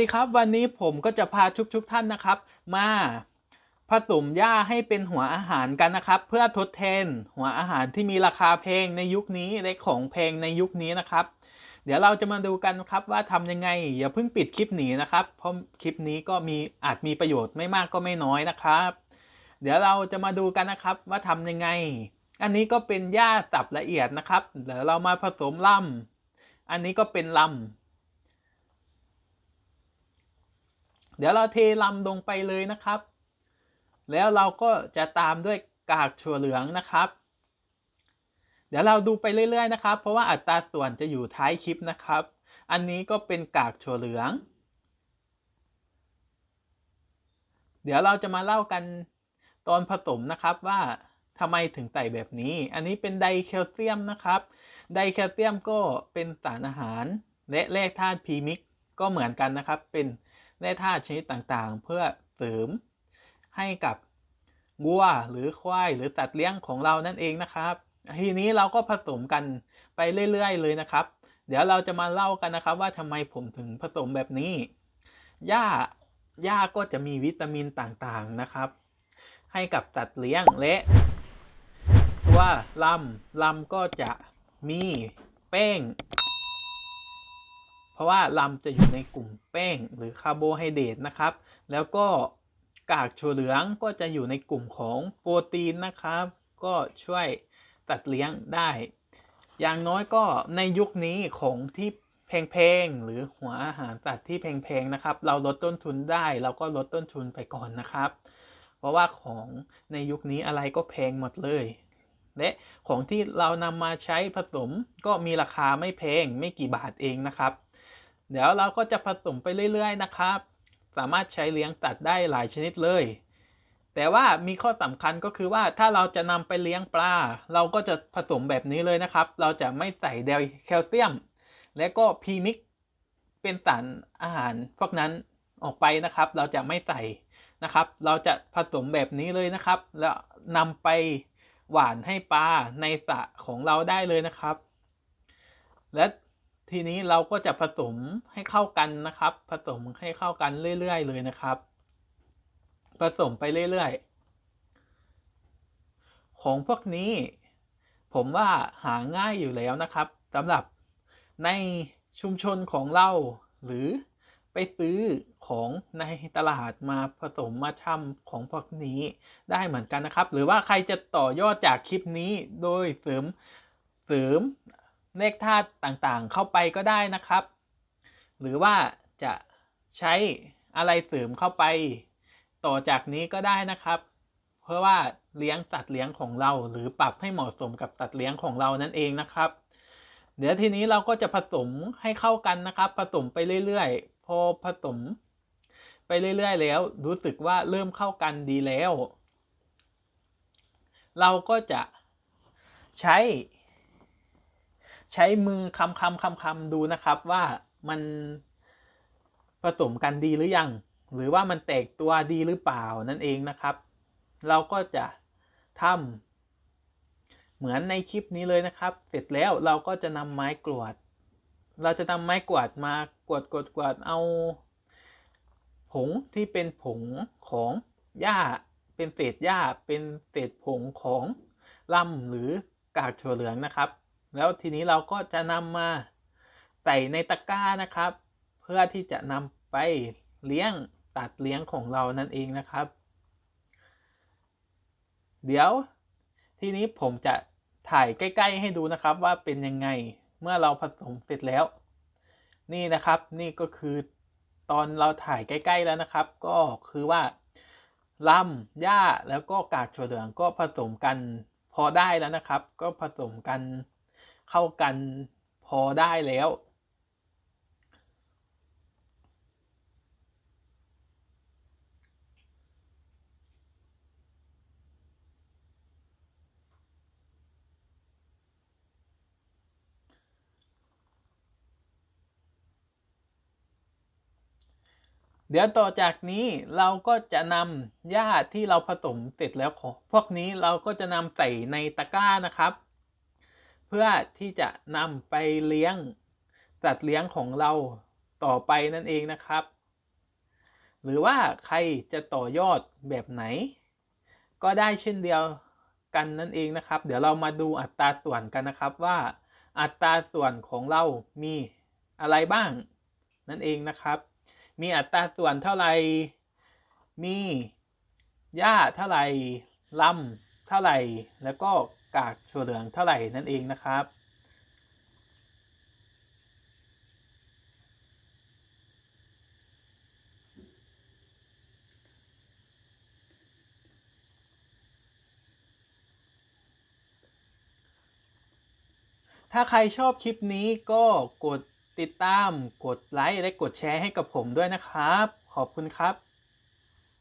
ดีครับ วันนี้ผมก็จะพาทุกๆท่านนะครับ มาผสมหญ้าให้เป็นหัวอาหารกันนะครับ เพื่อทดแทนหัวอาหารที่มีราคาแพงในยุคนี้และของแพงในยุคนี้นะครับ เดี๋ยวเราจะมาดูกันครับว่าทำยังไง อย่าเพิ่งปิดคลิปหนีนะครับ เพราะคลิปนี้ก็มีอาจมีประโยชน์ไม่มากก็ไม่น้อยนะครับ เดี๋ยวเราจะมาดูกันนะครับว่าทำยังไง อันนี้ก็เป็นหญ้าสับละเอียดนะครับเดี๋ยวเรามาผสมลำอันนี้ก็เป็นลำ เดี๋ยวเราเทลำลงไปเลยนะครับ แล้วเราก็จะตามด้วยกากถั่วเหลืองนะครับ เดี๋ยวเราดูไปเรื่อย ๆ นะครับ เพราะว่าอัตราส่วนจะอยู่ท้ายคลิปนะครับ อันนี้ก็เป็นกากถั่วเหลือง เดี๋ยวเราจะมาเล่ากันตอนผสมนะครับว่าทำไมถึงใส่แบบนี้ อันนี้เป็นไดแคลเซียมนะครับ ไดแคลเซียมก็เป็นสารอาหารและแร่ธาตุพรีมิกก็เหมือนกันนะครับ เป็น แร่ธาตุชนิดต่างๆ เพื่อเสริมให้กับวัวหรือควายหรือสัตว์เลี้ยงของเรานั่นเองนะครับ ทีนี้เราก็ผสมกันไปเรื่อยๆ เลยนะครับ เดี๋ยวเราจะมาเล่ากันนะครับ ว่าทำไมผมถึงผสมแบบนี้หญ้าหญ้าก็จะมีวิตามินต่างๆนะครับ ให้กับสัตว์เลี้ยงและตัวลำลำก็จะมีแป้ง ราะว่าลำจะอยู่ในกลุ่มแป้งหรือคาร์โบไฮเดรตนะครับ แล้วก็กากถั่วเหลืองก็จะอยู่ในกลุ่มของโปรตีนนะครับ ก็ช่วยตัดเลี้ยงได้ อย่างน้อยก็ในยุคนี้ของที่แพงๆหรือหัวอาหารสัตว์ที่แพงๆนะครับ เราลดต้นทุนได้เราก็ลดต้นทุนไปก่อนนะครับ เพราะว่าของในยุคนี้อะไรก็แพงหมดเลย และของที่เรานำมาใช้ผสมก็มีราคาไม่แพงไม่กี่บาทเองนะครับ เดี๋ยวเราก็จะผสมไปเรื่อยๆนะครับ สามารถใช้เลี้ยงสัตว์ได้หลายชนิดเลย แต่ว่ามีข้อสำคัญก็คือว่าถ้าเราจะนำไปเลี้ยงปลา เราก็จะผสมแบบนี้เลยนะครับ เราจะไม่ใส่เดลแคลเซียม และก็พีมิกเป็นสารอาหารพวกนั้นออกไปนะครับ เราจะไม่ใส่นะครับ เราจะผสมแบบนี้เลยนะครับ แล้วนำไปหวานให้ปลาในสระของเราได้เลยนะครับ และ ทีนี้เราก็จะผสมให้เข้ากันนะครับ ผสมให้เข้ากันเรื่อยๆเลยนะครับ ผสมไปเรื่อยๆ ของพวกนี้ ผมว่าหาง่ายอยู่แล้วนะครับสำหรับในชุมชนของเรา หรือไปซื้อของในตลาดมาผสมมาช่ำของพวกนี้ได้เหมือนกันนะครับ หรือว่าใครจะต่อยอดจากคลิปนี้โดยเสริมเสริม เลขธาตุต่างๆ เข้าไปก็ได้นะครับ หรือว่าจะใช้อะไรเสริมเข้าไป ต่อจากนี้ก็ได้นะครับ เพื่อว่าเลี้ยงสัตว์เลี้ยงของเรา หรือปรับให้เหมาะสมกับสัตว์เลี้ยงของเรานั่นเองนะครับ เดี๋ยวทีนี้เราก็จะผสมให้เข้ากันนะครับ ผสมไปเรื่อยๆ พอผสม ไปเรื่อยๆ แล้ว รู้สึกว่าเริ่มเข้ากันดีแล้ว เราก็จะใช้ ใช้มือคำคำคำคำดูนะครับว่ามันผสมกันดีหรือยัง หรือว่ามันแตกตัวดีหรือเปล่านั่นเองนะครับ เราก็จะทำเหมือนในคลิปนี้เลยนะครับ เสร็จแล้วเราก็จะนำไม้กรวด เราจะนำไม้กวาดมากวดกวดกวาดเอา ผงที่เป็นผงของหญ้าเป็นเศษหญ้าเป็นเศษผงของลำหรือกากถั่วเหลืองนะครับ แล้วทีนี้เราก็จะนำมาใส่ในตะกร้านะครับ เพื่อที่จะนำไปเลี้ยงตัดเลี้ยงของเรานั่นเองนะครับ เดี๋ยวทีนี้ผมจะถ่ายใกล้ ๆ ให้ดูนะครับว่าเป็นยังไงเมื่อเราผสมเสร็จแล้ว นี่นะครับนี่ก็คือตอนเราถ่ายใกล้ ๆแล้วนะครับ ก็คือว่าลำหญ้าแล้วก็กากถั่วเหลืองก็ผสมกันพอได้แล้วนะครับ ก็ผสมกัน เข้ากันพอได้แล้ว เดี๋ยวต่อจากนี้เราก็จะนำหญ้าที่เราผสมเสร็จแล้วของพวกนี้เราก็จะนำใส่ในตะกร้านะครับ เพื่อที่จะนำไปเลี้ยงสัตว์เลี้ยงของเราต่อไปนั่นเองนะครับ หรือว่าใครจะต่อยอดแบบไหน ก็ได้เช่นเดียวกันนั่นเองนะครับ เดี๋ยวเรามาดูอัตราส่วนกันนะครับว่าอัตราส่วนของเรามีอะไรบ้าง นั่นเองนะครับ มีอัตราส่วนเท่าไหร่มีหญ้าเท่าไหร่ลำเท่าไหร่แล้วก็ กากถั่วเหลืองเท่าไหร่นั่นเองนะครับ ถ้าใครชอบคลิปนี้ก็กดติดตาม กดไลค์ และกดแชร์ให้กับผมด้วยนะครับ ขอบคุณครับ